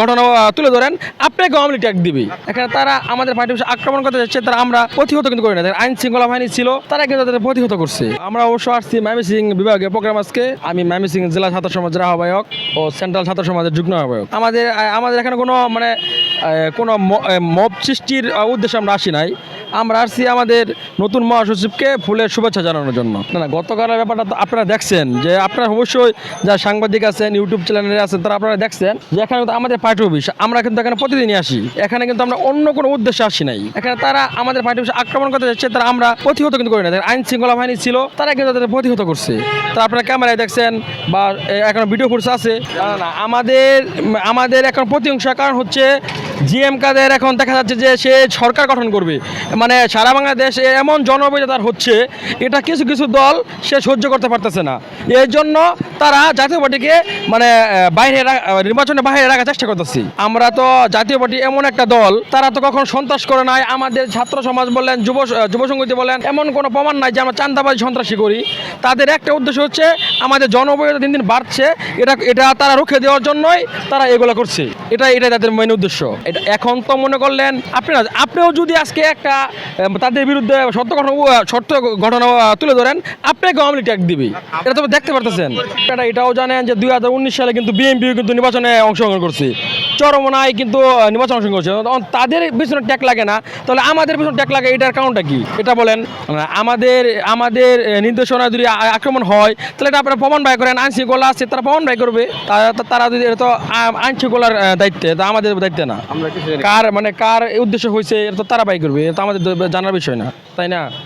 ঘটনা তুলে ধরেন, আপনাকে আওয়ামী লীগ ট্যাগ দিবি। এখানে তারা আমাদের পার্টি আক্রমণ করতে যাচ্ছে, তারা আমরা প্রতিহত কিন্তু করি না। আইন শৃঙ্খলা বাহিনী ছিল, তারা কিন্তু তাদের প্রতিহত করছে। আমরা অবশ্য আসছি ময়মনসিং বিভাগে, প্রোগ্রাম আজকে। আমি ময়মনসিং জেলা ছাত্র সমাজের আহ্বায়ক ও সেন্ট্রাল ছাত্র সমাজের যুগ্ম আহ্বায়ক। আমাদের আমাদের এখানে কোনো মানে কোনো মব সৃষ্টির উদ্দেশ্যে আমরা আসি নাই। আমরা আসছি আমাদের নতুন মহাসচিবকে ফুলের শুভেচ্ছা জানানোর জন্য। না না গতকালের ব্যাপারটা তো আপনারা দেখছেন যে আপনারা অবশ্যই যারা সাংবাদিক আছেন ইউটিউব চ্যানেলে আছেন তারা আপনারা দেখছেন যে এখানে কিন্তু আমাদের পার্টি অফিস আমরা কিন্তু এখানে প্রতিদিনই আসি। এখানে কিন্তু আমরা অন্য কোনো উদ্দেশ্যে আসি নাই। এখানে তারা আমাদের পার্টি অফিসে আক্রমণ করতে যাচ্ছে তারা আমরা প্রতিহত কিন্তু করি না। আইন শৃঙ্খলা বাহিনী ছিল তারা কিন্তু তাদের প্রতিহত করছে। তারা আপনারা ক্যামেরায় দেখছেন বা এখন ভিডিও ফুটেজ আছে। না, না, না, আমাদের আমাদের এখন প্রতিহিংসার কারণ হচ্ছে জিএম কাদের এখন দেখা যাচ্ছে যে সে সরকার গঠন করবে। মানে সারা বাংলাদেশ এমন জনবিরোধার হচ্ছে, এটা কিছু কিছু দল সে সহ্য করতে পারতেছে না। এর জন্য তারা জাতীয় পার্টিকে মানে বাইরে নির্বাচনে বাইরে রাখার চেষ্টা করতেছি। আমরা তো জাতীয় পার্টি এমন একটা দল, তারা তো কখন সন্ত্রাস করে নাই, আমাদের ছাত্র সমাজ বলেন, যুব যুব সংগতি বলেন, এমন কোনো প্রমাণ নাই যে আমরা চান্দাবাজি সন্ত্রাসী করি। তাদের একটা উদ্দেশ্য হচ্ছে, আমাদের জনবিরোধী দিন দিন বাড়ছে, এটা এটা তারা রুখে দেওয়ার জন্যই তারা এগুলো করছে। এটা এটা তাদের মেন উদ্দেশ্য। এটা এখন তো মনে করলেন আপনারা আপনিও যদি আজকে একটা তাদের বিরুদ্ধে সত্য ঘটনা সত্য ঘটনা তুলে ধরেন আপনাকে আওয়ামী ট্যাগ দিবি। এটা তো দেখতে পারতেছেন। এটা এটাও জানেন যে দুই সালে কিন্তু বিএনপি কিন্তু নির্বাচনে অংশগ্রহণ করছে। চরমনায় কিন্তু নির্বাচন অংশগ্রহণ করছে। তাদের পিছনে ট্যাগ লাগে না। তাহলে আমাদের পিছনে ট্যাগ লাগে এটার কারণটা কি? এটা বলেন। মানে আমাদের আমাদের নির্দেশনা যদি আক্রমণ হয় তাহলে এটা আপনারা প্রমাণ বাই করেন। আইন শৃঙ্খলা আছে তারা প্রমাণ বাই করবে। তারা যদি এটা তো আইন শৃঙ্খলার দায়িত্বে তা আমাদের দায়িত্বে না। কার মানে কার উদ্দেশ্য হয়েছে এটা তো তারা বাই করবে। এটা তো আমাদের জানার বিষয় না তাই না?